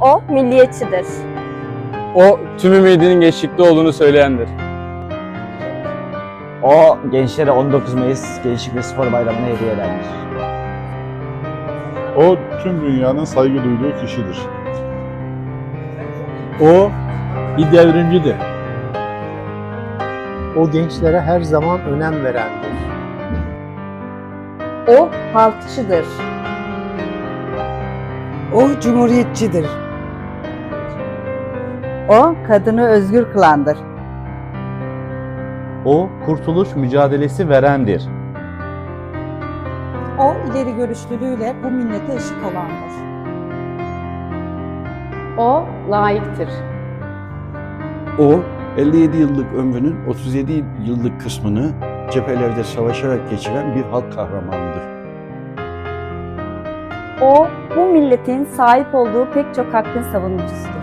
O milliyetçidir. O tüm ümidinin geçtikte olduğunu söyleyendir. O gençlere 19 Mayıs Gençlik ve Spor Bayramı'nı hediye edendir. O tüm dünyanın saygı duyduğu kişidir. O bir devrimcidir. O gençlere her zaman önem verendir. O halkçıdır. O cumhuriyetçidir. O kadını özgür kılandır. O kurtuluş mücadelesi verendir. O ileri görüşlülüğüyle bu millete ışık olandır. O layıktır. O 57 yıllık ömrünün 37 yıllık kısmını cephelerde savaşarak geçiren bir halk kahramanıdır. O bu milletin sahip olduğu pek çok hakkın savunucusudur.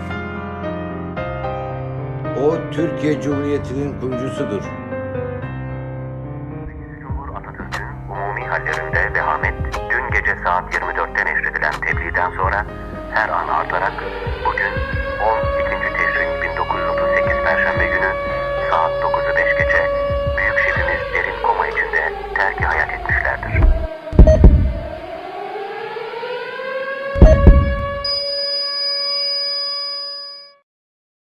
O Türkiye Cumhuriyeti'nin kurucusudur. Cumhur Atatürk'ün umumi hallerinde vehamet dün gece saat 24'te neşredilen tebliğden sonra her an artarak bugün